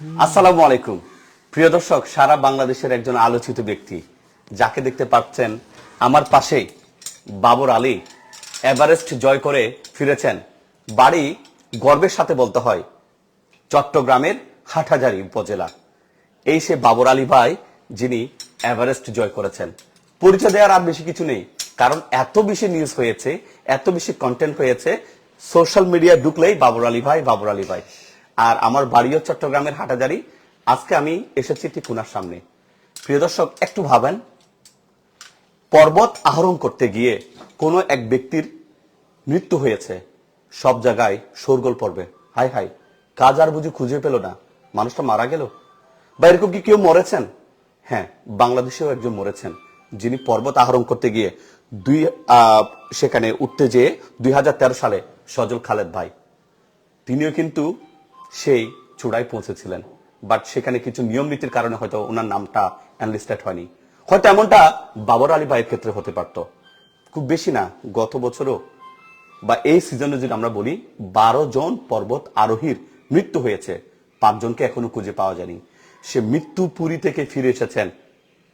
আসসালামু আলাইকুম। প্রিয় দর্শক, সারা বাংলাদেশের একজন আলোচিত ব্যক্তি, যাকে দেখতে পাচ্ছেন, আমার পাশেই বাবর আলী, এভারেস্ট জয় করে ফিরেছেন। বাড়ি গর্বের সাথে বলতে হয়, চট্টগ্রামের হাটহাজারী উপজেলা। এই সে বাবর আলী ভাই, যিনি এভারেস্ট জয় করেছেন। পরিচয় দেওয়ার আর বেশি কিছু নেই, কারণ এত বেশি নিউজ হয়েছে, এত বেশি কন্টেন্ট হয়েছে সোশ্যাল মিডিয়া ঢুকলেই বাবর আলী ভাই, বাবর আলী ভাই। আর আমার বাড়িও চট্টগ্রামের হাটাজারি। আজকে আমি এসেছি ঠিক উনার সামনে। প্রিয় দর্শক, একটু ভাবেন, পর্বত আহরণ করতে গিয়ে কোনো এক ব্যক্তির মৃত্যু হয়েছে, সব জায়গায় শোরগোল পড়বে। হাই হাই, কাজ আর বুঝি খুঁজে পেল না। মানুষটা মারা গেল? বা এরকম কি কেউ মরেছেন? হ্যাঁ বাংলাদেশেও একজন মরেছেন, যিনি পর্বত আহরণ করতে গিয়ে দুই সেখানে উঠতে যেয়ে দুই হাজার তেরো সালে সজল খালেদ ভাই। তিনিও কিন্তু সেই চূড়ায় পৌঁছেছিলেন। বাট সেখানে কিছু নিয়ম নীতির কারণে হয়তো ওনার নামটা অ্যানলিস্টেড হয়নি। হয়তো এমনটা বাবর আলী ভাইয়ের ক্ষেত্রে হতে পারত। খুব বেশি না, গত বছরও। বা এই সিজনে যদি আমরা বলি, বারো জন পর্বত আরোহীর মৃত্যু হয়েছে। পাঁচজনকে এখনও খুঁজে পাওয়া যায়নি। সে মৃত্যু পুরী থেকে ফিরে এসেছেন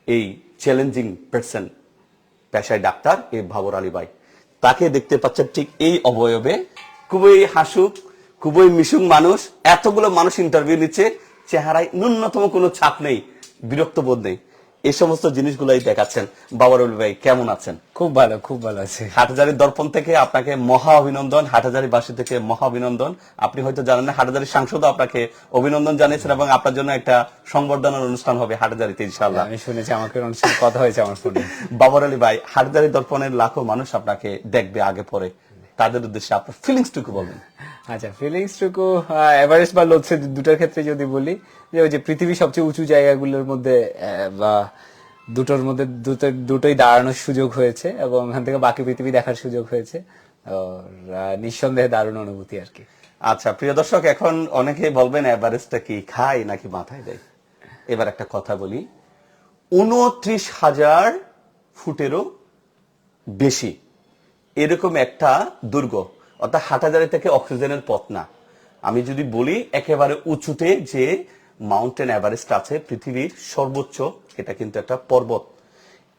এই চ্যালেঞ্জিং পার্সন পেশায় ডাক্তার এ ভাবর আলী ভাই। তাকে দেখতে পাচ্ছেন ঠিক এই অবয়বে। খুবই হাসুক খুবই মিশুক মানুষ এতগুলো মানুষ ইন্টারভিউ নিচ্ছে চেহারায় ন্যূনতম কোনো ছাপ নেই বিরক্ত বোধ নেই। এই সমস্ত জিনিসগুলাই দেখাচ্ছেন। বাবার ভাই কেমন আছেন? খুব ভালো খুব ভালো আছে। হাটহাজারির দর্পণ থেকে আপনাকে মহা অভিনন্দন হাটহাজারি বাসী থেকে মহা অভিনন্দন। আপনি হয়তো জানেন না হাটহাজারির সাংসদ আপনাকে অভিনন্দন জানিয়েছেন এবং আপনার জন্য একটা সংবর্ধনার অনুষ্ঠান হবে হাটহাজারিতে ইনশাআল্লাহ। আমি শুনেছি আমাকে অনুষ্ঠানে কথা হয়েছে আমার ফোনে। বাবর আলী ভাই হাটহাজারি দর্পণের লাখো মানুষ আপনাকে দেখবে আগে পরে। তাদের উদ্দেশ্যে আপনার ফিলিংস টুকু বলবেন আচ্ছা ফিলিংস টুকু এভারেস্ট বা লোৎসে দুটার ক্ষেত্রে যদি বলি যে ওই যে পৃথিবীর সবচেয়ে উঁচু জায়গাগুলোর মধ্যে বা দুটোর মধ্যে দুটো দুটোই দাঁড়ানোর সুযোগ হয়েছে এবং ওখান থেকে বাকি পৃথিবী দেখার সুযোগ হয়েছে। নিঃসন্দেহে দারুণ অনুভূতি আর কি। আচ্ছা প্রিয় দর্শক এখন অনেকে বলবেন এভারেস্টটা কি খায় নাকি মাথায় দেয়? এবার একটা কথা বলি। উনত্রিশ হাজার ফুটেরও বেশি এরকম একটা দুর্গ, অর্থাৎ হাটাজারি থেকে অক্সিজেনের পথ না। আমি যদি বলি একেবারে উঁচুতে যে মাউন্টেন এভারেস্ট আছে, পৃথিবীর সর্বোচ্চ, এটা কিন্তু একটা পর্বত।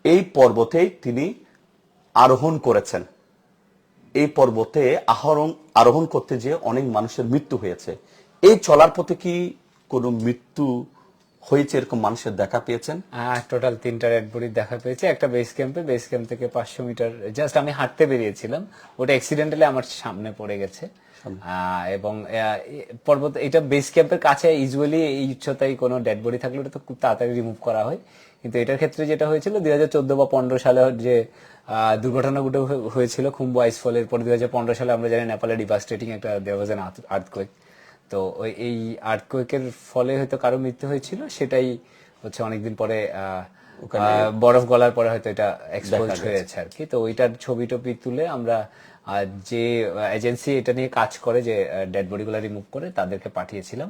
এই পর্বতে তিনি আরোহণ করেছেন। এই পর্বতে আহরণ, আরোহণ করতে যেয়ে অনেক মানুষের মৃত্যু হয়েছে। এই চলার পথে কি কোনো মৃত্যু হয়েছে এরকম মানুষের দেখা পেয়েছেন? টোটাল তিনটা রেড বডির দেখা পেয়েছে। একটা বেস ক্যাম্পে বেস ক্যাম্প থেকে পাঁচশো মিটার জাস্ট আমি হাঁটতে বেরিয়েছিলাম। ওটা অ্যাক্সিডেন্টালি আমার সামনে পড়ে গেছে। এবং পর্বত এটা বেস ক্যাম্পের কাছে ইউজুয়ালি এই উচ্চতায় কোনো ডেড বডি থাকলে ওটা তো খুব তাড়াতাড়ি রিমুভ করা হয়। কিন্তু এটার ক্ষেত্রে যেটা হয়েছিল দুই হাজার চোদ্দ বা পনেরো সালে যে দুর্ঘটনাগুলো হয়ে- হয়েছিল খুম্বু আইসফলের পর দুই হাজার পনেরো সালে আমরা জানি নেপালে ডিভাস্টেটিং একটা দেওয়া অ্যান আর্থকোয়েক তো ওই এই আর্থকোয়েকের ফলে হয়তো কারও মৃত্যু হয়েছিল সেটাই হচ্ছে অনেকদিন পরে বরফ গলার পরে হয়তো এটা এক্সপোজ হয়েছে আর কি। তো ওইটার ছবি টবি তুলে আমরা যে এজেন্সি এটা নিয়ে কাজ করে যে ডেড বডিগুলো রিমুভ করে তাদেরকে পাঠিয়েছিলাম।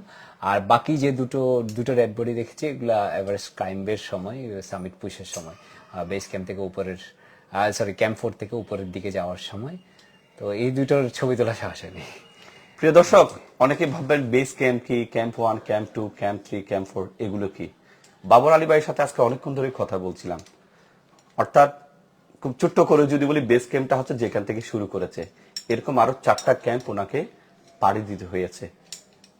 আর বাকি যে দুটো দুটো ডেড বডি দেখেছি এগুলা এভারেস্ট ক্লাইম্বের সময় সামিট পুশের সময় বেস ক্যাম্প থেকে উপরের সরি ক্যাম্প ফোর থেকে উপরের দিকে যাওয়ার সময়। তো এই দুটোর ছবি তোলা সাহস হয়নি। প্রিয় দর্শক, অনেকে ভাববেন বেস ক্যাম্প কি camp one camp two camp three camp four এগুলো কি? বাবর আলী ভাইয়ের সাথে আজকে অনেকক্ষণ ধরে কথা বলছিলাম। অর্থাৎ খুব ছোট্ট করে যদি বলি বেস ক্যাম্পটা হচ্ছে যেখান থেকে শুরু করেছে। এরকম আরও চারটা ক্যাম্প ওনাকে পাড়ি দিতে হয়েছে।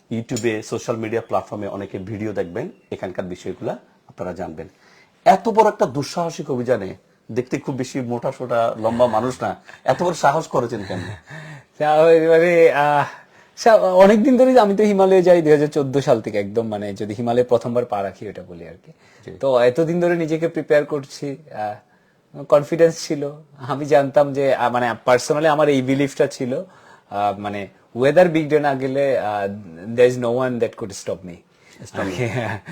ইউটিউবে সোশ্যাল মিডিয়া প্ল্যাটফর্মে অনেকে ভিডিও দেখবেন, এখানকার বিষয়গুলো আপনারা জানবেন। এত বড় একটা দুঃসাহসিক অভিযানে দেখতে খুব বেশি মোটা সোটা, লম্বা মানুষ না, এত বড় সাহস করেছেন কেন? সা- অনেকদিন ধরে আমি তো হিমালয়ে যাই দুই হাজার চোদ্দ সাল থেকে একদম মানে যদি হিমালয়ে প্রথমবার পা রাখি ওটা বলি আর কি। তো এতদিন ধরে নিজেকে প্রিপেয়ার করছি কনফিডেন্স ছিল। আমি জানতাম যে মানে পার্সোনালি আমার এই বিলিফটা ছিল মানে ওয়েদার বিগ ডে না গেলে there is no one that could stop me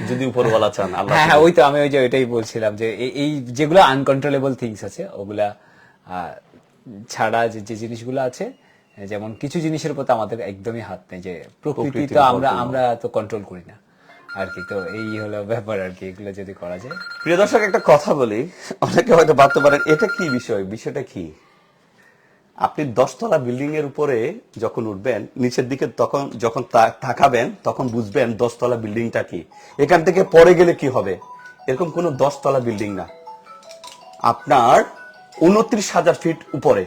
যদি উপরওয়ালা চান হ্যাঁ ওই তো আমি ওই যে ওইটাই বলছিলাম যে এই- যেগুলো আনকন্ট্রোলেবল থিংস আছে ওগুলা আহ, ছাড়া যে যে জিনিসগুলো আছে যেমন কিছু জিনিসের প্রতি আমাদের একদমই হাত নেই যে প্রকৃতি তো আমরা আমরা তো কন্ট্রোল করি না। আর কি তো এই হলো ব্যাপার আর কি এগুলো যদি করা যায়। প্রিয় দর্শক একটা কথা বলি অনেকে হয়তো ভাবতে পারেন এটা কি বিষয়? বিষয়টা কি? আপনি দশতলা বিল্ডিং এর উপরে যখন উঠবেন নিচের দিকে তখন যখন তাকাবেন তখন বুঝবেন দশতলা বিল্ডিংটা কি। এখান থেকে পরে গেলে কি হবে? এরকম কোনো দশতলা বিল্ডিং না। আপনার উনত্রিশ হাজার ফিট উপরে।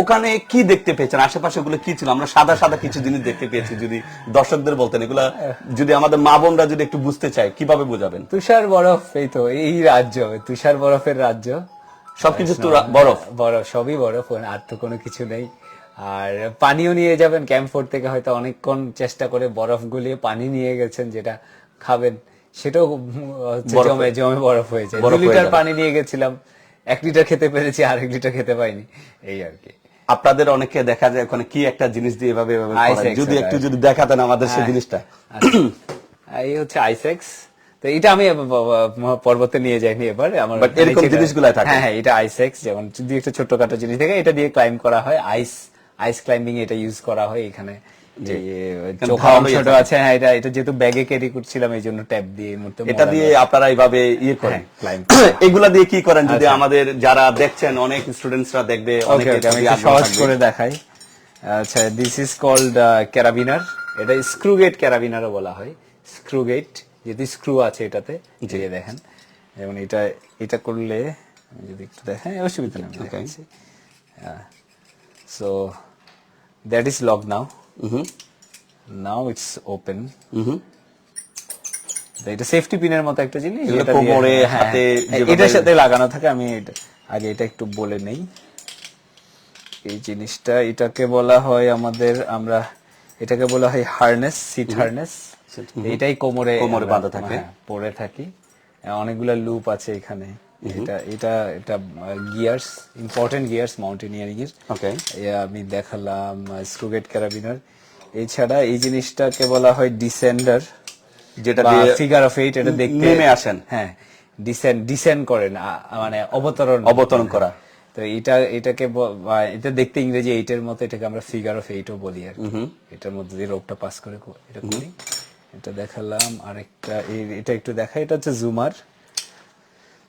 ওখানে কি দেখতে পেয়েছেন? আশেপাশে ওগুলো কি ছিল? আমরা সাদা সাদা কিছু জিনিস দেখতে পেয়েছি যদি দর্শকদের বলতেন। এগুলা যদি আমাদের মা বোনরা যদি একটু বুঝতে চায় কীভাবে বোঝাবেন? তুষার বরফ এই তো এই রাজ্য তুষার বরফের রাজ্য। সবকিছু তো বরফ। বরফ সবই বরফ আর তো কোনো কিছু নেই। আর পানিও নিয়ে যাবেন ক্যাম্পফোর্ট থেকে হয়তো অনেকক্ষণ চেষ্টা করে বরফ গুলিয়ে পানি নিয়ে গেছেন যেটা খাবেন। সেটাও জমে জমে বরফ হয়ে যায়। বরফ দু লিটার পানি নিয়ে গেছিলাম এক লিটার খেতে পেরেছি আর এক লিটার খেতে পাইনি। এই আর কি। আপনাদের অনেকে দেখা যায় ওখানে কি একটা জিনিস দিয়ে এভাবে যদি একটু যদি দেখাতেন আমাদের সেই হ্যাঁ। জিনিসটা। আচ্ছা। এই হচ্ছে আইসেক্স তো এটা আমি পর্বতে নিয়ে যাইনি এবার। আমার এরকম জিনিসগুলো থাকে। হ্যাঁ হ্যাঁ এটা আইসেক্স যেমন যদি একটা ছোটখাটো জিনিস থাকে এটা দিয়ে ক্লাইম্ব করা হয়। আইস আইস ক্লাইম্বিং এটা ইউজ করা হয় এখানে। চোখা অংশটা আছে। হ্যাঁ এটা এটা যেহেতু ব্যাগে ক্যারি করছিলাম এই জন্য ট্যাপ দিয়ে এই মুহূর্তে এটা দিয়ে আপনারা এইভাবে ইয়ে করেন। হ্যাঁ, এগুলা দিয়ে কি করেন? যদি আচ্ছা। আমাদের যারা দেখছেন অনেক স্টুডেন্টসরা দেখবে অনেকে আমি সহজ করে দেখাই। আচ্ছা দিস ইজ কল্ড ক্যারাবিনার এটা স্ক্রু গেট ক্যারাবিনারও বলা হয়। স্ক্রু গেট যেহেতু স্ক্রু আছে এটাতে যে দেখেন। যেমন এটা এটা করলে যদি একটু দেখেন অসুবিধা নেই so that is lock now now it's open hmm এটা সেফটি পিনের মতো একটা জিনিস এটা কোমরে, হ্যাঁ, হাতে হ্যাঁ, এটার সাথে লাগানো থাকে আমি এটা- আগে এটা একটু বলে নেই। এই জিনিসটা এটাকে বলা হয় আমাদের আমরা এটাকে বলা হয় হারনেস সিট হারনেস এটাই কোমরে কোমরে বাঁধা থাকে। হ্যাঁ, পরে থাকি। অনেকগুলা লুপ আছে এখানে। এটা এটা এটা গিয়ার্স ইম্পর্টেন্ট গিয়ার্স মাউন্টেনিয়ারিং এর। ওকে আমি দেখালাম স্ক্রুগেট ক্যারাবিনার এছাড়া এই জিনিসটাকে বলা হয় ডিসেন্ডার যেটা ফিগার অফ এইট এটা দেখতে নেমে আসেন। হ্যাঁ ডিসেন্ড ডিসেন্ড করেন মানে অবতরণ। অবতরণ করা। তো এটা এটাকে এটা দেখতে ইংরেজি এইটের মতো এটাকে আমরা ফিগার অফ এইটও বলি আর। এটার মধ্যে দিয়ে রোপটা পাস করে এটা করি। এটা দেখালাম আরেকটা এটা একটু দেখা এটা হচ্ছে জুমার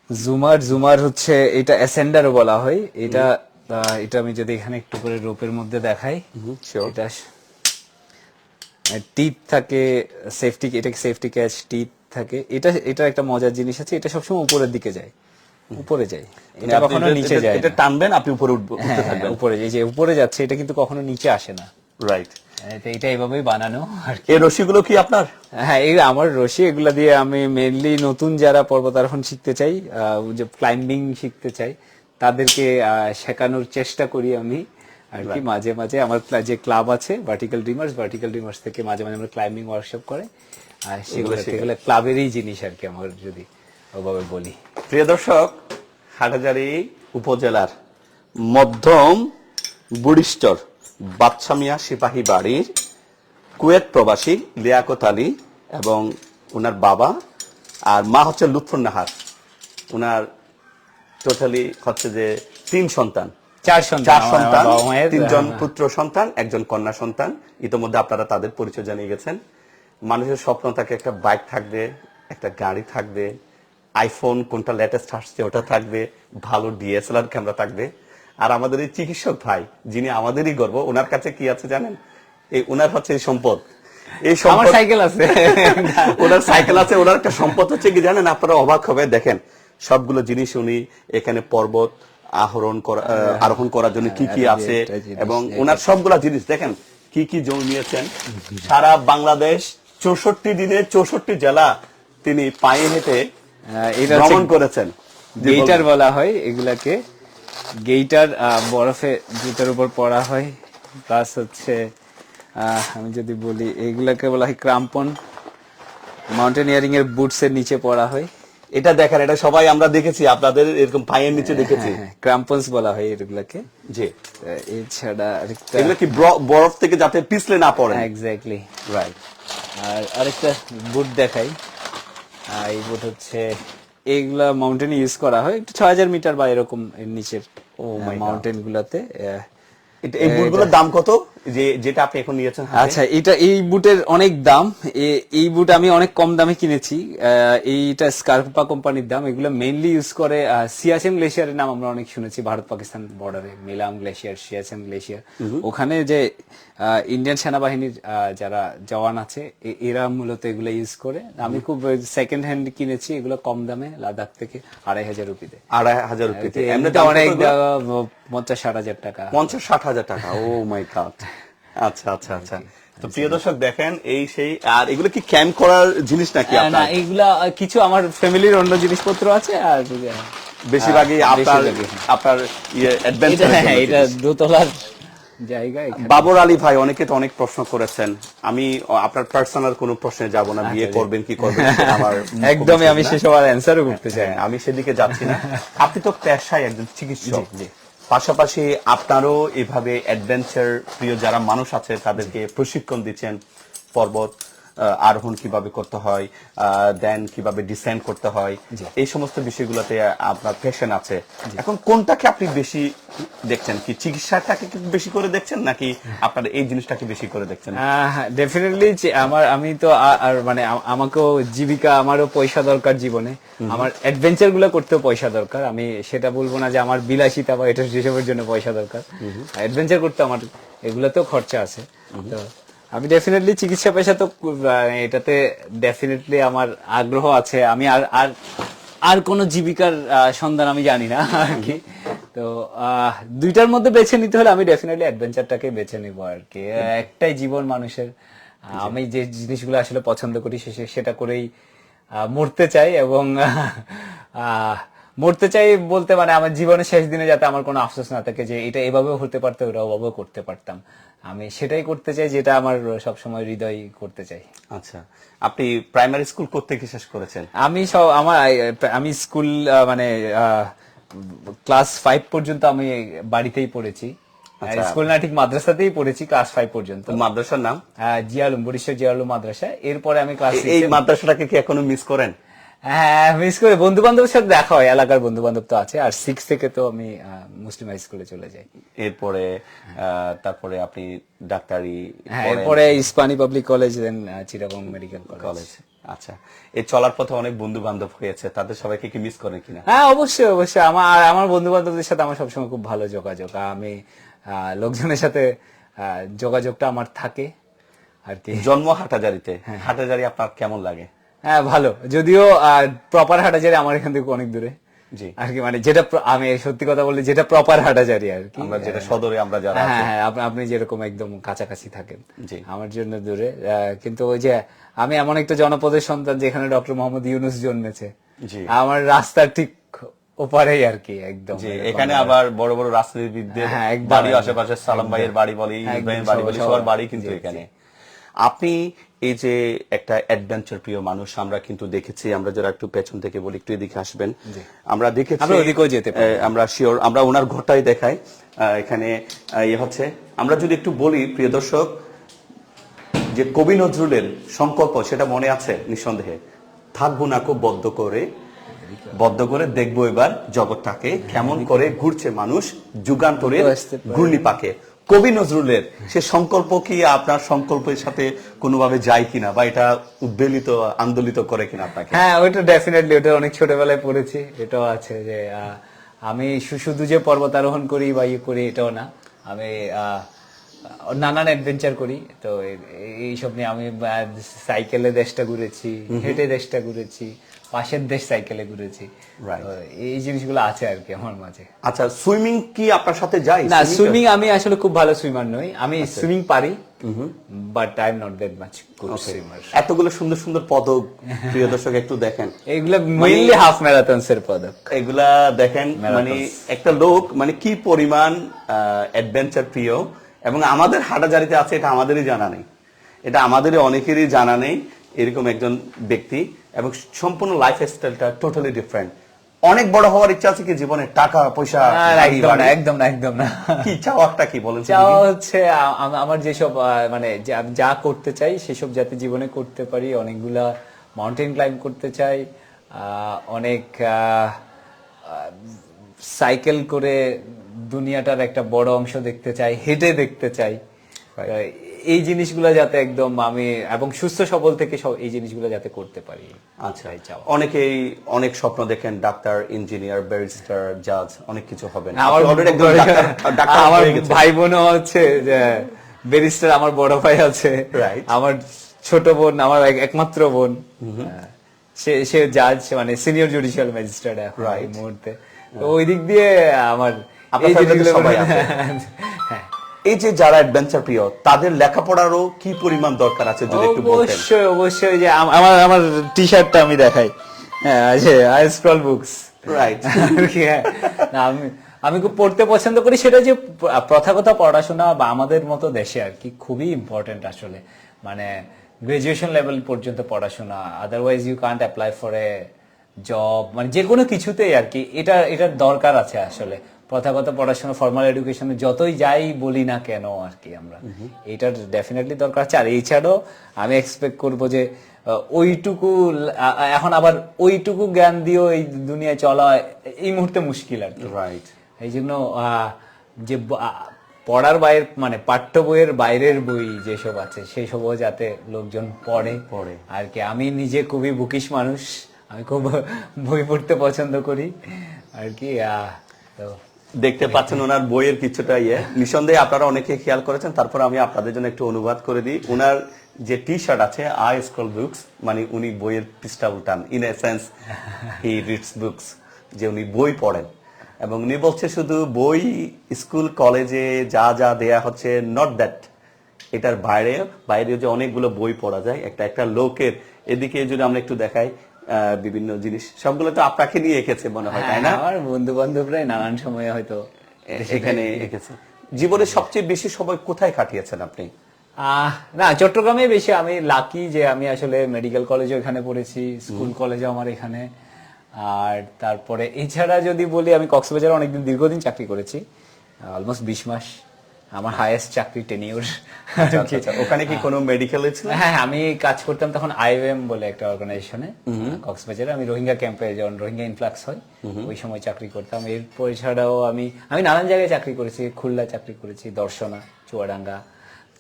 জুমার জুমার হচ্ছে এটা অ্যাসেন্ডারও বলা হয়। এটা এটা আমি যদি এখানে একটু করে রোপের মধ্যে দেখাই এটা টিপ থাকে সেফটি এটা সেফটি ক্যাচ টিপ থাকে। এটা এটা একটা মজার জিনিস আছে এটা সবসময় উপরের দিকে যায়। উপরে যায়। এটা কখনো নিচে যায় এটা টানবেন আপনি উপরে উঠব- উঠতে হ্যাঁ, হ্যাঁ, থাকবেন। উপরে এই যে উপরে যাচ্ছে এটা কিন্তু কখনো নিচে আসে না। রাইট এটা- এটা এইভাবেই বানানো আর। এই রশিগুলো কি আপনার? হ্যাঁ এই আমার রশি এগুলা দিয়ে আমি মেনলি নতুন যারা পর্বতারোহণ শিখতে চাই যে ক্লাইম্বিং শিখতে চাই তাদেরকে শেখানোর চেষ্টা করি আমি আর কি। মাঝে মাঝে আমার যে ক্লাব আছে ভার্টিক্যাল ড্রিমার্স ভার্টিক্যাল ড্রিমার্স থেকে মাঝে মাঝে আমরা ক্লাইম্বিং ওয়ার্কশপ করে আর সেগুলো সেগুলো ক্লাবেরই জিনিস আর কি আমার যদি ওভাবে বলি। প্রিয় দর্শক হাটাজারি উপজেলার মধ্যম বুড়িস্টর বাদশামিয়া সিপাহী বাড়ির কুয়েত প্রবাসী লিয়াকত আলী এবং ওনার বাবা আর মা হচ্ছে লুৎফুন নাহার ওনার টোটালি হচ্ছে যে তিন সন্তান। চার সন্তান তিনজন পুত্র সন্তান একজন কন্যা সন্তান। ইতোমধ্যে আপনারা তাদের পরিচয় জানিয়ে গেছেন। মানুষের স্বপ্ন থাকে একটা বাইক থাকবে একটা গাড়ি থাকবে আইফোন কোনটা লেটেস্ট আসছে ওটা থাকবে ভালো ডিএসএলআর ক্যামেরা থাকবে। আর আমাদের এই চিকিৎসক ভাই যিনি আমাদেরই গর্ব ওনার কাছে কি আছে জানেন? এই ওনার হচ্ছে এই সম্পদ। এই আমার সাইকেল আছে। ওনার সাইকেল আছে ওনার একটা সম্পদ হচ্ছে কি জানেন? আপনারা অবাক হবে। দেখেন সবগুলো জিনিস উনি এখানে পর্বত আহরণ করা আরোহণ করার জন্য কি কি হ্যাঁ, আছে এবং ওনার সবগুলা জিনিস। দেখেন কি কি জমি নিয়েছেন? সারা বাংলাদেশ চৌষট্টি দিনে চৌষট্টি জেলা তিনি পায়ে হেঁটে আহ, ভ্রমণ করেছেন। বলা হয় এগুলাকে। গেইটার বরফে জুতার উপর পরা হয়। প্লাস হচ্ছে আমি যদি বলি এগুলাকে বলা হয় ক্রাম্পন। মাউন্টেনিয়ারিং এর বুটস এর নিচে পরা হয়। এটা দেখেন এটা সবাই আমরা দেখেছি আপনাদের এরকম পায়ের নিচে দেখেছি। হ্যাঁ ক্রাম্পন্স বলা হয় এগুলাকে। জি। এছাড়া আরেকটা এগুলো কি বরফ থেকে যাতে পিছলে না পড়ে? এক্স্যাক্টলি রাইট আর আরেকটা বুট দেখাই। এই বুট হচ্ছে এইগুলা মাউন্টেন ইউজ করা হয়। একটু ছয় হাজার মিটার বা এরকম এর নিচের Oh মাউন্টেন গুলাতে আহ, এই বুটগুলোর দাম কত? যে যেটা আপনি এখন নিয়েছেন? আচ্ছা এটা এই বুটের অনেক দাম। এই বুট আমি অনেক কম দামে কিনেছি। এইটা স্কার্পা কোম্পানির দাম। এগুলো মেইনলি ইউজ করে সিয়াচেন গ্লেশিয়ারের নাম আমরা অনেক শুনেছি। ভারত পাকিস্তান বর্ডারে মিলাম গ্লেশিয়ার সিয়াচেন গ্লেশিয়ার। ওখানে যে ইন্ডিয়ান সেনাবাহিনীর যারা জওয়ান আছে এরা মূলত এগুলো ইউজ করে। আমি খুব সেকেন্ড হ্যান্ড কিনেছি। এগুলো কম দামে লাদাখ থেকে আড়াই হাজার রুপিতে। আড়াই হাজার রুপিতে। এমনিতে অনেক পঞ্চাশ ষাট হাজার টাকা। পঞ্চাশ ষাট হাজার টাকা। ও মাই গড আচ্ছা আচ্ছা আচ্ছা। তো প্রিয় দর্শক দেখেন এই সেই আর এগুলো কি ক্যাম্প করার জিনিস নাকি না এইগুলা কিছু আমার ফ্যামিলির অন্য জিনিসপত্র আছে আর বেশিরভাগই আপনার। আপনার ইয়ে অ্যাডভেঞ্চার হ্যাঁ, এটা দোতলার জায়গা বাবর আলী ভাই অনেকে তো অনেক প্রশ্ন করেছেন। আমি আপনার পার্সোনাল কোনো প্রশ্নে যাব না বিয়ে করবেন কি করবেন আমার একদমই আমি। সেসব আর অ্যান্সারও করতে চাই হ্যাঁ, আমি সেদিকে যাচ্ছি না। আপনি তো পেশায় একজন চিকিৎসক। পাশাপাশি আপনারও এভাবে অ্যাডভেঞ্চার প্রিয় যারা মানুষ আছে তাদেরকে প্রশিক্ষণ দিচ্ছেন পর্বত। আরোহণ কীভাবে করতে হয় দেন কীভাবে ডিসেন্ড করতে হয় এই সমস্ত বিষয়গুলোতে আপনার প্যাশন আছে। এখন কোনটাকে আপনি বেশি দেখছেন? কি চিকিৎসাটাকে বেশি করে দেখছেন নাকি আপনার এই জিনিসটাকে বেশি করে দেখছেন? ডেফিনেটলি আমার আমি তো আর মানে আমাকেও জীবিকা আমারও পয়সা দরকার জীবনে। আমার অ্যাডভেঞ্চারগুলো করতেও পয়সা দরকার। আমি সেটা বলব না যে আমার বিলাসিতা বা এটা সেসবের জন্য পয়সা দরকার। অ্যাডভেঞ্চার করতে আমার এগুলোতেও খরচা আছে। তো আমি ডেফিনেটলি চিকিৎসা পেশা তো এটাতে ডেফিনেটলি আমার আগ্রহ আছে। আমি আর আর আর কোনো জীবিকার সন্ধান আমি জানি না আর কি। তো দুইটার মধ্যে বেছে নিতে হলে আমি ডেফিনেটলি অ্যাডভেঞ্চারটাকে বেছে নিব আর কি। একটাই জীবন মানুষের আমি যে জিনিসগুলো আসলে পছন্দ করি সে- সেটা করেই মরতে চাই এবং আহ, মরতে চাই বলতে মানে আমার জীবনের শেষ দিনে যাতে আমার কোনো আফসোস না থাকে যে এটা এভাবেও হতে পারতো ওটা ওভাবেও করতে পারতাম। আমি সেটাই করতে চাই যেটা আমার সবসময় হৃদয় করতে চাই। আচ্ছা আপনি প্রাইমারি স্কুল কোথেকে শেষ করেছেন? আমি সব আমার আমি স্কুল মানে ক্লাস ফাইভ পর্যন্ত আমি বাড়িতেই পড়েছি। আচ্ছা। স্কুল না ঠিক মাদ্রাসাতেই পড়েছি ক্লাস ফাইভ পর্যন্ত। মাদ্রাসার নাম? আহ, জিয়ালুম বরিশাল জিয়ালুম মাদ্রাসা। এরপরে আমি ক্লাস এই মাদ্রাসাটাকে কি এখনও মিস করেন? হ্যাঁ মিস করে বন্ধু বান্ধবের সাথে দেখা হয় এলাকার বন্ধু বান্ধব তো আছে আর সিক্স থেকে তো আমি মুসলিম হাই স্কুলে চলে যাই। এরপরে তারপরে আপনি ডাক্তারি হ্যাঁ এরপরে Ispahani public college then Chittagong medical college আচ্ছা। এই চলার পথে অনেক বন্ধু বান্ধব হয়েছে তাদের সবাইকে কি মিস করেন কিনা? হ্যাঁ অবশ্যই অবশ্যই। আমার আমার বন্ধু বান্ধবদের সাথে আমার সবসময় খুব ভালো যোগাযোগ। আমি লোকজনের সাথে যোগাযোগটা আমার থাকে আর কি। জন্ম হাটাজারিতে হাটাজারি আপনার কেমন লাগে? হ্যাঁ ভালো। যদিও প্রপার হাটাজারি আমার এখান থেকে অনেক দূরে। জি। আর কি মানে যেটা আমি সত্যি কথা বলি যেটা প্রপার হাটাজারি আর কি। আমরা যেটা সদরে আমরা যারা হ্যাঁ হ্যাঁ আপনি- যেরকম একদম কাছাকাছি থাকেন জি। আমার জন্য দূরে। কিন্তু ওই যে আমি এমন একটা জনপদের সন্তান যেখানে ডক্টর মোহাম্মদ ইউনুস জন্মেছে। জি। আমার রাস্তার ঠিক ওপারেই আর কি একদম। এখানে আবার বড় বড় রাজনীতিবিদদের হ্যাঁ, বাড়ি আশেপাশে সালাম ভাইয়ের বাড়ি বলি ইব্রাহিম বাড়ি বলি সবার- বাড়ি কিন্তু। এখানে। আপনি এই যে একটা অ্যাডভেঞ্চার প্রিয় মানুষ আমরা কিন্তু দেখেছি আমরা যারা একটু পেছন থেকে বলি একটু এদিকে আসবেন। আমরা দেখেছি আমরা ওদিকেও যেতে আমরা শিওর আমরা ওনার ঘরটাই দেখাই। এখানে ইয়ে হচ্ছে আমরা যদি একটু বলি প্রিয় দর্শক যে কবি নজরুলের সংকল্প সেটা মনে আছে নিঃসন্দেহে? থাকব না খুব বদ্ধ করে বদ্ধ করে দেখব এবার জগৎটাকে। কেমন করে ঘুরছে মানুষ যুগান্তরের ঘূর্ণি পাকে কবি নজরুলের সে সংকল্প কি আপনার সংকল্পের সাথে কোনোভাবে যায় কিনা বা এটা উদ্বেলিত আন্দোলিত করে কিনা আপনাকে? হ্যাঁ ওইটা ডেফিনেটলি ওটা অনেক ছোটবেলায় পড়েছি। এটাও আছে যে আমি শুধু যে পর্বত আরোহণ করি বা ইয়ে করি এটাও না। আমি আহ, নানান অ্যাডভেঞ্চার করি। তো এইসব নিয়ে আমি সাইকেলে দেশটা ঘুরেছি হেঁটে দেশটা ঘুরেছি। পাশের দেশ সাইকেলে ঘুরেছি। এই জিনিসগুলো আছে আর কি আমার মাঝে। আচ্ছা সুইমিং কি আপনার সাথে যায়? না সুইমিং আমি আসলে খুব ভালো সুইমার নই। আমি সুইমিং পারি but I am not that much good swimmer এতগুলো সুন্দর সুন্দর পদক প্রিয় দর্শক একটু দেখেন। এগুলো মেইনলি হাফ ম্যারাথনস এর পদক। এগুলা দেখেন মানে একটা লোক মানে কি পরিমাণ অ্যাডভেঞ্চার প্রিয় এবং আমাদের হাটাজারিতে আছে এটা আমাদেরই জানা নেই। এটা আমাদেরই অনেকেরই জানা নেই এরকম একজন ব্যক্তি। এবং সম্পূর্ণ লাইফ স্টাইলটা টোটালি ডিফারেন্ট অনেক বড় হওয়ার ইচ্ছা আছে কি জীবনে টাকা পয়সা একদম না একদম না একদম না। কি চাওয়াটা কি বলেন চাওয়া হচ্ছে আমার যেসব মানে যা করতে চাই সেসব যাতে জীবনে করতে পারি। অনেকগুলা মাউন্টেন ক্লাইম্ব করতে চাই আহ, অনেক সাইকেল করে দুনিয়াটার একটা বড় অংশ দেখতে চাই হেঁটে দেখতে চাই। এই জিনিসগুলো যাতে একদম আমি এবং সুস্থ সবল থেকে সব এই জিনিসগুলো যাতে করতে পারি। আচ্ছা। অনেকেই অনেক স্বপ্ন দেখেন ডাক্তার ইঞ্জিনিয়ার ব্যারিস্টার জাজ অনেক কিছু আমার already একজন ডাক্তার- ডাক্তার আমার ভাই বোনও হচ্ছে যে ব্যারিস্টার আমার বড় ভাই আছে. আমার ছোট বোন আমার একমাত্র বোন। হ্যাঁ। সে সে জাজ মানে সিনিয়র জুডিশিয়াল ম্যাজিস্ট্রেট এখন এই মুহূর্তে। তো ওই দিক দিয়ে আমার আপনার এই জিনিসগুলো সবাই মানে- আছে? হ্যাঁ। এই যে যারা অ্যাডভেঞ্চার প্রিয় তাদের লেখাপড়ারও কি পরিমাণ দরকার আছে যদি একটু বলতেন? অবশ্যই অবশ্যই যে আমার আমার টি শার্টটা আমি দেখাই। হ্যাঁ আছে আই স্ক্রল বুকস রাইট। না, আমি আমি খুব পড়তে পছন্দ করি সেটা যে প্রথাগত পড়াশোনা বা আমাদের মতো দেশে আর কি খুবই ইম্পর্টেন্ট আসলে। মানে গ্রাজুয়েশন লেভেল পর্যন্ত পড়াশোনা otherwise you can't apply for a job মানে যে কোনো কিছুতেই আর কি এটা এটার দরকার আছে আসলে। প্রথাগত পড়াশোনা ফর্মাল এডুকেশনে যতই যাই বলি না কেন আর কি আমরা। এটার ডেফিনেটলি দরকার আছে। আর এছাড়াও আমি এক্সপেক্ট করব যে ওইটুকু এখন আবার ওইটুকু জ্ঞান দিয়েও এই দুনিয়ায় চলা এই মুহূর্তে মুশকিল আর কি। রাইট এই জন্য যে পড়ার বাইরের মানে পাঠ্য বইয়ের বাইরের বই যেসব আছে সেই সবও যাতে লোকজন পড়ে। পড়ে। আর কি আমি নিজে খুবই বুকিশ মানুষ। আমি খুব বই পড়তে পছন্দ করি। আর কি তো দেখতে পাচ্ছেন ওনার বইয়ের কিছুটা ইয়ে। নিঃসন্দেহে আপনারা অনেকে খেয়াল করেছেন তারপর আমি আপনাদের জন্য একটু অনুবাদ করে দিই। ওনার যে টি শার্ট আছে আই স্ক্রল বুকস মানে উনি বইয়ের পৃষ্ঠা উল্টান in a sense he reads books যে উনি বই পড়েন। এবং উনি বলছে শুধু বই স্কুল কলেজে যা যা দেয়া হচ্ছে নট দ্যাট এটার বাইরে বাইরে যে অনেকগুলো বই পড়া যায় একটা একটা লোকের। এদিকে যদি আমরা একটু দেখাই বিভিন্ন জিনিস। সবগুলো তো আপনাকে নিয়ে এঁকেছে মনে হয় তাই না? আমার বন্ধু বান্ধবরাই নানান সময়ে হয়তো এখানে এঁকেছে। জীবনের সবচেয়ে বেশি সময় কোথায় কাটিয়েছেন আপনি? না চট্টগ্রামে বেশি। আমি লাকি যে আমি আসলে মেডিকেল কলেজে এখানে পড়েছি স্কুল কলেজে আমার এখানে। আর তারপরে এছাড়া যদি বলি আমি কক্সবাজারে অনেকদিন দীর্ঘদিন চাকরি করেছি অলমোস্ট বিশ মাস। আমার হায়েস্ট চাকরি টেনিউর আচ্ছা, আচ্ছা। ওখানে কি কোনো মেডিকেল ছিল হ্যাঁ হ্যাঁ, আমি কাজ করতাম তখন আইওএম বলে একটা অর্গানাইজেশনে কক্সবাজারে। আমি রোহিঙ্গা ক্যাম্পে যখন রোহিঙ্গা ইনফ্লাক্স হয় ওই সময় চাকরি করতাম। এরপর এছাড়াও আমি আমি নানান জায়গায় চাকরি করেছি। খুলনা চাকরি করেছি দর্শনা চুয়াডাঙ্গা।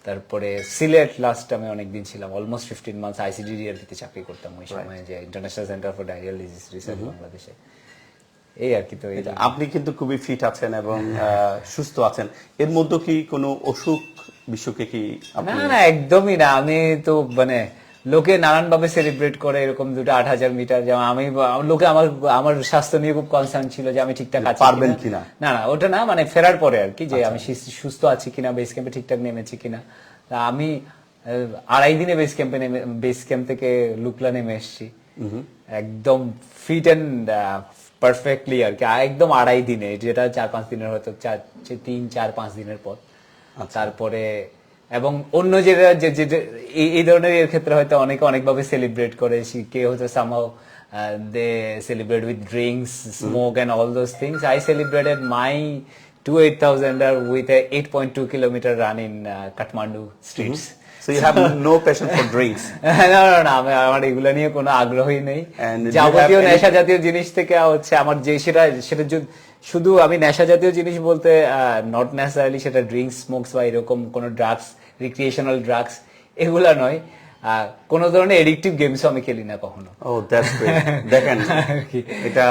তারপরে সিলেট লাস্ট আমি অনেকদিন ছিলাম। অলমোস্ট ফিফটিন মান্থস আইসিডিডিআরপিতে চাকরি করতাম ওই সময় যে international centre for diarrhoeal disease research বাংলাদেশে এই আর কি তো আপনি কিন্তু খুবই ফিট আছেন এবং সুস্থ আছেন। এর মধ্যে কি কোনো অসুখ বিসুখে কি না না একদমই না। আমি তো মানে লোকে নানান ভাবে সেলিব্রেট করে এরকম দুটো আট হাজার মিটার যেমন আমি লোকে আমার আমার স্বাস্থ্য নিয়ে খুব কনসার্ন ছিল যে আমি ঠিকঠাক আছি পারবেন কিনা? না না ওটা না মানে ফেরার পরে আর কি যে আমি সুস্থ- আছি কিনা বেস ক্যাম্পে ঠিকঠাক নেমেছি কিনা। তা আমি আড়াই দিনে বেস ক্যাম্পে নেমে বেস ক্যাম্প থেকে লুকলা নেমে এসেছি। একদম ফিট অ্যান্ড পারফেক্টলি আর কি একদম আড়াই দিনে যেটা চার পাঁচ দিনের হয়তো চার তিন চার পাঁচ দিনের পর তারপরে এবং অন্য যেটা যে এই- ধরনের এর ক্ষেত্রে হয়তো অনেকে অনেকভাবে সেলিব্রেট করে কে হয়তো somehow they celebrate with drinks smoke and all those things I celebrated my two eight thousand with eight point two kilometre run in Kathmandu streets so you have no passion for drinks না না না আমি- আমার এগুলো নিয়ে কোনো আগ্রহই নেই। যাবতীয় নেশা জাতীয় জিনিস থেকে হচ্ছে আমার যে সেটা সেটা যদি- শুধু আমি নেশা জাতীয় জিনিস বলতে নট নেসারালি সেটা ড্রিঙ্কস স্মোকস বা এরকম কোনো ড্রাগস রিক্রিয়েশনাল ড্রাগস এগুলা নয়। কোনো ধরনের এডিকটিভ গেমস আমি খেলি না কখনো। ও দ্যাটস গ্রেট দেখেন এটা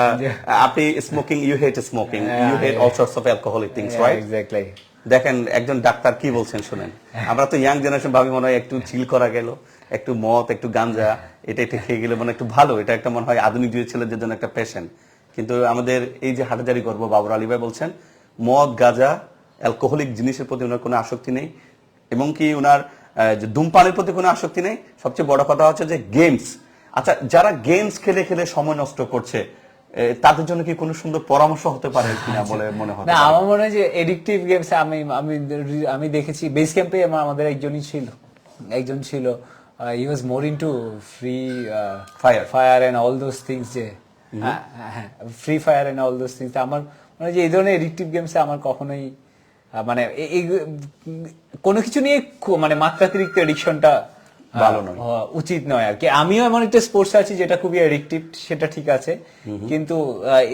আপনি smoking you hate smoking you hate all sorts of alcoholic things right exactly দেখেন একজন ডাক্তার কি বলছেন শুনেন? আমরা তো ইয়াং জেনারেশন ভাবি মনে হয় একটু চিল করা গেল একটু মদ একটু গাঞ্জা এটা একটু খেয়ে গেলে মানে একটু ভালো এটা একটা মনে হয় আধুনিক যুগের ছেলেদের জন্য একটা প্যাশন কিন্তু আমাদের এই যে হাটাজারি গর্ব বাবর আলী ভাই বলছেন মদ গাঁজা অ্যালকোহলিক জিনিসের প্রতি ওনার কোনো আসক্তি নেই এবং কি ওনার যে ধূমপানের প্রতি কোনো আসক্তি নেই। সবচেয়ে বড় কথা হচ্ছে যে গেমস আচ্ছা যারা গেমস খেলে খেলে সময় নষ্ট করছে তাদের জন্য কি কোনো সুন্দর পরামর্শ হতে পারে কিনা বলে মনে হয় না আমার মনে হয় যে এডিকটিভ গেমস আমি আমি আমি দেখেছি বেস ক্যাম্পে আমাদের একজনই ছিল একজন ছিল he was more into free Fire. Fire and all those things যে হ্যাঁ হ্যাঁ free fire and all those things আমার মনে হয় যে এই ধরনের এডিকটিভ গেমসে আমার কখনোই মানে এই কোনো কিছু নিয়ে মানে মাত্রাতিরিক্ত এডিকশনটা ভালো নয়। উচিত নয় আর কি। আমিও এমন একটা স্পোর্টস আছি যেটা খুবই অ্যাডিকটিভ সেটা ঠিক আছে। কিন্তু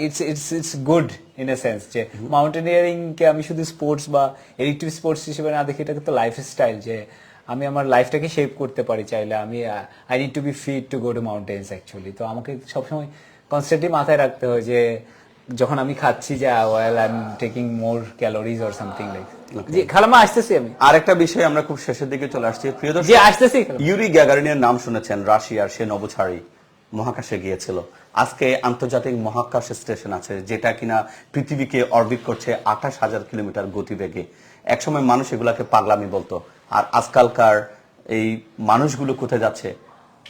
it's it's it's good in a sense যে মাউন্টেনিয়ারিং কে আমি শুধু স্পোর্টস বা এডিকটিভ স্পোর্টস হিসেবে না দেখি এটাকে তো লাইফ স্টাইল যে আমি আমার লাইফটাকে শেপ করতে পারি চাইলে। আমি I need to be fit to go to mountains actually তো আমাকে সবসময় কনস্ট্যান্টলি মাথায় রাখতে হয় যে যখন আমি খাচ্ছি যে well I am taking more calories or something like যে খালামা আসতেছি আমি। আরেকটা বিষয় আমরা খুব শেষের দিকে চলে আসছি। প্রিয় দর্শক যে আসতেছি। ইউরি গ্যাগারিনের নাম শুনেছেন রাশিয়ার সে নবছাড়ি মহাকাশে গিয়েছিল। আজকে আন্তর্জাতিক মহাকাশ স্টেশন আছে যেটা কিনা পৃথিবীকে অরবিট করছে আঠাশ হাজার কিলোমিটার গতিবেগে। একসময় মানুষ এগুলাকে পাগলামি বলতো আর আজকালকার এই মানুষগুলো কোথায় যাচ্ছে?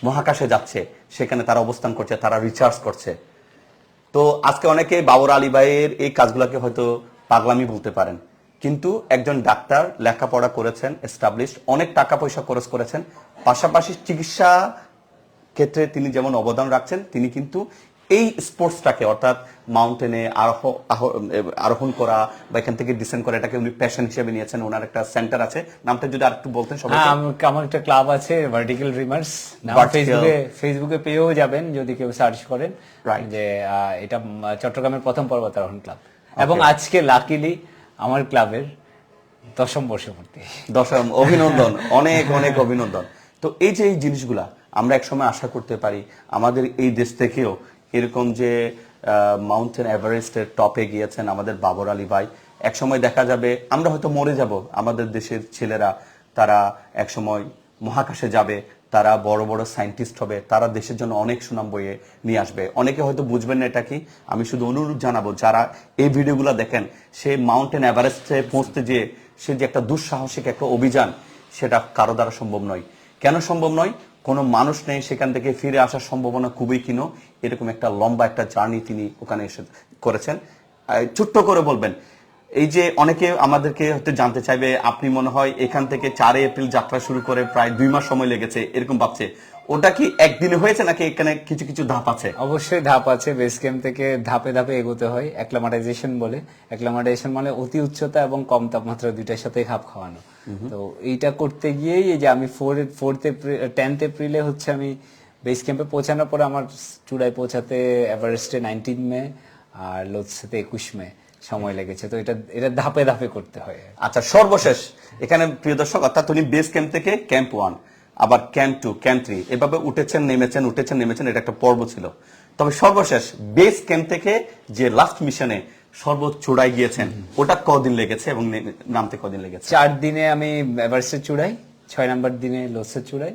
মহাকাশে যাচ্ছে। সেখানে তারা অবস্থান করছে তারা রিচার্জ করছে। তো আজকে অনেকে বাবর আলী ভাইয়ের এই কাজগুলোকে হয়তো পাগলামি বলতে পারেন। কিন্তু একজন ডাক্তার লেখাপড়া করেছেন এস্টাবলিশ অনেক টাকা পয়সা খরচ করেছেন। পাশাপাশি চিকিৎসা ক্ষেত্রে তিনি যেমন অবদান রাখছেন, তিনি কিন্তু এই স্পোর্টসটাকে অর্থাৎ মাউন্টেনে আরোহণ করা বা এখান থেকে ডিসেন্ড করা এটাকে উনি প্যাশন হিসেবে নিয়েছেন ওনার একটা সেন্টার আছে। নামটা যদি আর একটু বলতেন সবাই হ্যাঁ আমার একটা ক্লাব আছে ভার্টিক্যাল ড্রিমার্স ফেসবুকে ফেসবুকে পেয়েও যাবেন যদি কেউ সার্চ করেন। যে এটা চট্টগ্রামের প্রথম পর্বতারোহণ ক্লাব এবং আজকে লাকিলি আমার ক্লাবের দশম বর্ষপূর্তি। দশম অভিনন্দন অনেক অনেক অভিনন্দন। তো এই যে এই জিনিসগুলা আমরা একসময় আশা করতে পারি আমাদের এই দেশ থেকেও এরকম যে মাউন্টেন এভারেস্টের টপে গিয়েছেন আমাদের বাবর আলী ভাই। একসময় দেখা যাবে, আমরা হয়তো মরে যাব। আমাদের দেশের ছেলেরা, তারা একসময় মহাকাশে যাবে, তারা বড় বড় সায়েন্টিস্ট হবে, তারা দেশের জন্য অনেক সুনাম বইয়ে নিয়ে আসবে। অনেকে হয়তো বুঝবেন না এটা কি। আমি শুধু অনুরোধ জানাব, যারা এই ভিডিওগুলো দেখেন, সে মাউন্টেন এভারেস্টে পৌঁছতে যে সে যে একটা দুঃসাহসিক একটা অভিযান, সেটা কারও দ্বারা সম্ভব নয়। কেন সম্ভব নয়? কোনো মানুষ নেই সেখান থেকে ফিরে আসার সম্ভাবনা খুবই কিনো এরকম একটা লম্বা একটা জার্নি তিনি ওখানে এসে করেছেন। ছোট্ট করে বলবেন, এই যে অনেকে আমাদেরকে হয়তো জানতে চাইবে, আপনি মনে হয় এখান থেকে চারে এপ্রিল যাত্রা শুরু করে প্রায় দুই মাস সময় লেগেছে, এরকম ভাবছে। ওটা কি একদিনে হয়েছে নাকি এখানে কিছু কিছু ধাপ আছে? অবশ্যই ধাপ আছে। বেস ক্যাম্প থেকে ধাপে ধাপে এগোতে হয়। অ্যাক্লামাটাইজেশন বলে। অ্যাক্লামাটাইজেশন মানে অতি উচ্চতা এবং কম তাপমাত্রা দুইটার সাথে খাপ খাওয়ানো। তো এইটা করতে গিয়েই এই যে আমি ফোর ফোর্থ এপ্রিল টেন্থ এপ্রিলে হচ্ছে আমি বেস ক্যাম্পে পৌঁছানোর পরে আমার চূড়ায় পৌঁছাতে এভারেস্টে নাইনটিন মে আর লোৎসেতে একুশ মে সময় লেগেছে। তো এটা এটা ধাপে ধাপে করতে হয়। আচ্ছা সর্বশেষ এখানে প্রিয় দর্শক অর্থাৎ উনি বেস ক্যাম্প থেকে ক্যাম্প ওয়ান আবার ক্যাম্প টু ক্যাম্প থ্রি এভাবে উঠেছেন নেমেছেন উঠেছেন নেমেছেন এটা একটা পর্ব ছিল। তবে সর্বশেষ বেস ক্যাম্প থেকে যে লাস্ট মিশনে সর্বোচ্চ চূড়ায় গিয়েছেন ওটা কদিন লেগেছে এবং নামতে কদিন লেগেছে? চার দিনে আমি এভারেস্টের চূড়াই ছয় নাম্বার দিনে লোৎসের চূড়াই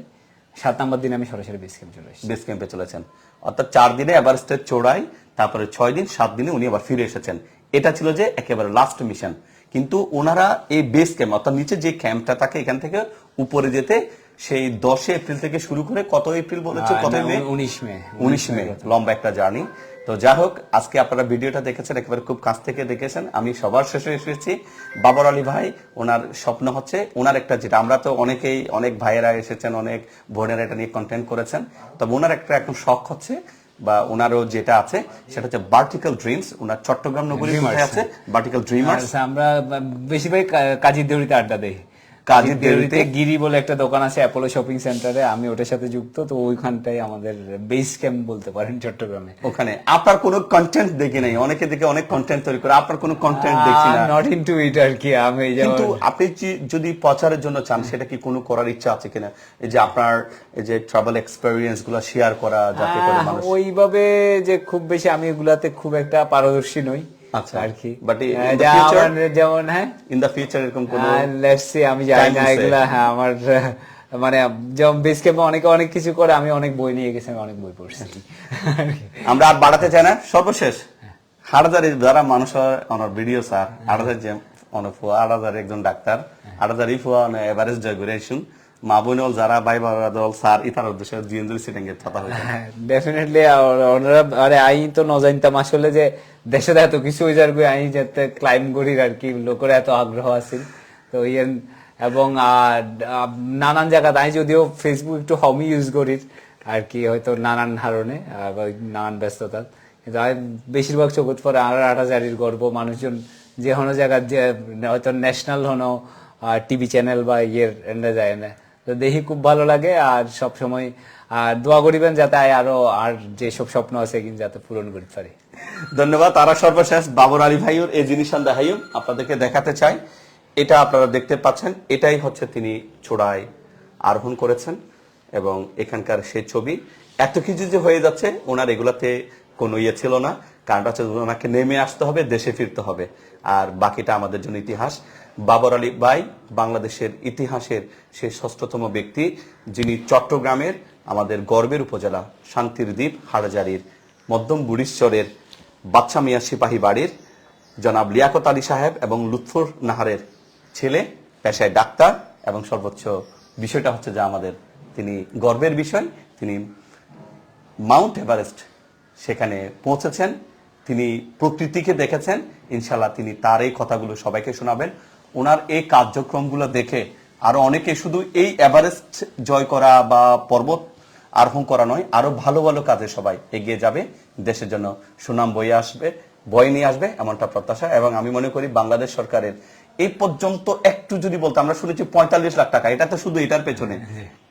সাত নাম্বার দিনে আমি সরাসরি বেস ক্যাম্প চলে বেস ক্যাম্পে চলেছেন। অর্থাৎ চার দিনে এভারেস্টের চোড়াই তারপরে ছয় দিন সাত দিনে উনি আবার ফিরে এসেছেন। এটা ছিল যে একেবারে লাস্ট মিশন কিন্তু ওনারা এই বেস ক্যাম্প অর্থাৎ নিচে যে ক্যাম্পটা থাকে এখান থেকে উপরে যেতে সেই দশে এপ্রিল থেকে শুরু করে কত এপ্রিল বলেছে? কত মে? উনিশ মে। উনিশ মে লম্বা একটা জার্নি। তো যাই হোক আজকে আপনারা ভিডিওটা দেখেছেন একেবারে খুব কাছ থেকে দেখেছেন। আমি সবার শেষে এসেছি। বাবর আলী ভাই ওনার স্বপ্ন হচ্ছে ওনার একটা যেটা আমরা তো অনেকেই অনেক ভাইয়েরা এসেছেন অনেক বোনেরা এটা নিয়ে কন্টেন্ট করেছেন। তবে ওনার একটা এখন শখ হচ্ছে বা ওনারও যেটা আছে সেটা হচ্ছে ভার্টিক্যাল ড্রিমস ওনার চট্টগ্রাম নগরী আছে? ভার্টিক্যাল ড্রিমার্স আমরা বেশিরভাগ কাজী দেউরিতে আড্ডা দেই। কাজীর দেউরিতে? গিরি বলে একটা দোকান আছে অ্যাপোলো শপিং সেন্টারে আমি ওটার সাথে যুক্ত তো ওইখানটাই আমাদের বেস ক্যাম্প বলতে পারেন চট্টগ্রামে। ওখানে। আপনার কোনো কন্টেন্ট দেখি নাই। অনেকে দেখে অনেক কন্টেন্ট তৈরি করে। আপনার কোনো কন্টেন্ট দেখছি না। নট ইনটু ইট আর কি আমি কিন্তু আপনি যদি প্রচারের জন্য চান সেটা কি কোনো করার ইচ্ছা আছে কিনা? এই যে আপনার এই যে ট্রাভেল এক্সপেরিয়েন্সগুলো শেয়ার করা যাতে করে মানুষ ওইভাবে যে খুব বেশি আমি এগুলাতে খুব একটা পারদর্শী নই। আচ্ছা। আর কি। যেমন হ্যাঁ? ইন দা ফিউচার এরকম কোনো লেটস সি আমি জানি না এগুলা হ্যাঁ আমার মানে যেমন বেস ক্যাম্পে অনেকে অনেক কিছু করে আমি অনেক বই নিয়ে গেছি আমি অনেক বই পড়ছি। আমরা আর বাড়াতে চাই না সর্বশেষ। যারা মানুষ ওনার ভিডিও স্যার হাটাজার যে অনেক ফুয়া হাটাজার একজন ডাক্তার। হাটাজারি ফুয়া এভারেস্ট জয় ঘুরে আসুন মা যারা ভাই বাবা দল, স্যার ইতার উদ্দেশ্যে জিএনজুরি সিটিংয়ে কথা হয়েছে ডেফিনেটলি ওনারা, আরে, আই তো ন জানতাম আসলে যে দেশে এত কিছু হয়ে যার আই যাতে ক্লাইম করি আর কি, লোকের এত আগ্রহ আছে তো ইয়েন, এবং নানান জায়গাতে আমি যদিও ফেসবুক একটু হমি ইউজ করি আর কি, হয়তো নানান কারণে নানান ব্যস্ততা কিন্তু আমি বেশিরভাগ চোখত পরে আর আটা জারির গর্ব, মানুষজন যে কোনো জায়গার যে, হয়তো ন্যাশনাল হনো টিভি চ্যানেল বা ইয়ের এন্ডে যায় না। তো খুব ভালো লাগে আর সব সময় আর দোয়া করিবেন যাতে আরও, আর যেসব স্বপ্ন আছে কিন্তু যাতে পূরণ করতে পারি। ধন্যবাদ। তারা সর্বশেষ, বাবর আলী ভাইয়ের এই জিনিস দেখাইম আপনাদেরকে দেখাতে চাই। এটা আপনারা দেখতে পাচ্ছেন, এটাই হচ্ছে তিনি চূড়ায় আরোহণ করেছেন, এবং এখানকার সেই ছবি এত কিছু যে হয়ে যাচ্ছে, ওনার এগুলাতে কোনো ইয়ে ছিল না। কারণটা হচ্ছে ওনাকে নেমে আসতে হবে, দেশে ফিরতে হবে। আর বাকিটা আমাদের জন্য ইতিহাস। বাবর আলী বাই বাংলাদেশের ইতিহাসের সেই ষষ্ঠতম ব্যক্তি, যিনি চট্টগ্রামের আমাদের গর্বের উপজেলা শান্তির দ্বীপ হাড়াজারির মধ্যম বুড়িশ্বরের বাচ্চা মিয়া সিপাহী বাড়ির জনাব লিয়াকত আলী সাহেব এবং লুৎফুর নাহারের ছেলে, পেশায় ডাক্তার এবং সর্বোচ্চ বিষয়টা হচ্ছে যে আমাদের তিনি গর্বের বিষয়। তিনি মাউন্ট এভারেস্ট সেখানে পৌঁছেছেন, তিনি প্রকৃতিকে দেখেছেন। ইনশাল্লাহ তিনি তার এই কথাগুলো সবাইকে শোনাবেন। ওনার এই কার্যক্রমগুলো দেখে আরও অনেকে শুধু এই এভারেস্ট জয় করা বা পর্বত আরোহণ করা নয় আরও ভালো ভালো কাজে সবাই এগিয়ে যাবে দেশের জন্য সুনাম বয়ে আসবে বয়ে নিয়ে আসবে এমনটা প্রত্যাশা। এবং আমি মনে করি বাংলাদেশ সরকারের এই পর্যন্ত একটু যদি বলতে আমরা শুনেছি পঁয়তাল্লিশ লাখ টাকা এটা তো শুধু এটার পেছনে।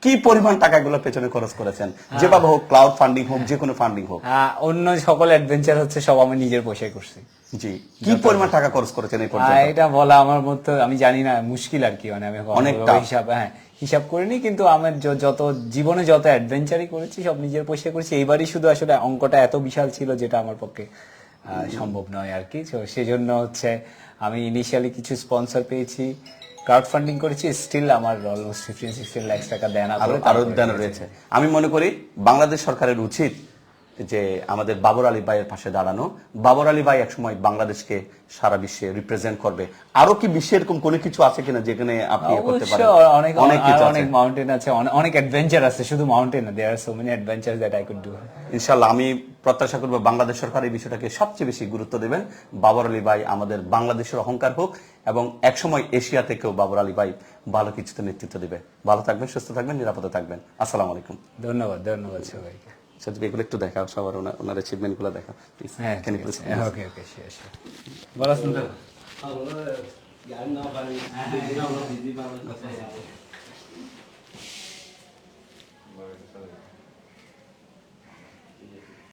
কি পরিমাণ টাকা এগুলোর পেছনে খরচ করেছেন? যেভাবে হোক ক্লাউড ফান্ডিং হোক যে কোনো ফান্ডিং হোক অন্য সকল অ্যাডভেঞ্চার হচ্ছে সব আমি নিজের পয়সায় করছি। জি কি পরিমাণ টাকা খরচ করেছেন এই পর্যন্ত? এটা বলা আমার আমি জানি না মুশকিল আর কি মানে আমি অনেকটা। হিসাব হ্যাঁ হিসাব করিনি কিন্তু আমার যত জীবনে যত অ্যাডভেঞ্চারই করেছি সব নিজের পয়সা করেছি এইবারই শুধু আসলে অঙ্কটা এত বিশাল ছিল যেটা আমার পক্ষে সম্ভব নয় আর কি তো সেজন্য হচ্ছে আমি ইনিশিয়ালি কিছু স্পন্সর পেয়েছি ক্রাউড ফান্ডিং করেছি স্টিল আমার অলমোস্ট ফিফটিন সিক্সটিন লাখ টাকা দেন আরও উদ্যান রয়েছে। আমি মনে করি বাংলাদেশ সরকারের উচিত যে আমাদের বাবর আলী ভাইয়ের পাশে দাঁড়ানো। বাবর আলী ভাই একসময় বাংলাদেশকে সারা বিশ্বে রিপ্রেজেন্ট করবে। আরও কি বিশ্বে এরকম কোনো কিছু আছে কিনা যেখানে আপনি ইয়ে করতে পারেন? অনেক অনেক অনেক মাউন্টেন আছে অনেক অ্যাডভেঞ্চার আছে শুধু মাউন্টেন না there are so many adventure that I could do ইনশাল্লাহ আমি প্রত্যাশা করব বাংলাদেশ সরকার এই বিষয়টাকে সবচেয়ে বেশি গুরুত্ব দেবেন। বাবর আলী ভাই আমাদের বাংলাদেশের অহংকার হোক এবং একসময় এশিয়া থেকেও বাবর আলী ভাই ভালো কিছুতে নেতৃত্ব দেবে। ভালো থাকবেন সুস্থ থাকবেন নিরাপদে থাকবেন। আসসালামু আলাইকুম। ধন্যবাদ ধন্যবাদ সবাইকে। সত্যি এগুলো একটু দেখাও সবার ওনার ওনার অ্যাচিভমেন্টগুলো দেখাও প্লিজ হ্যাঁ ওকে ওকে শিওর শিওর সুন্দর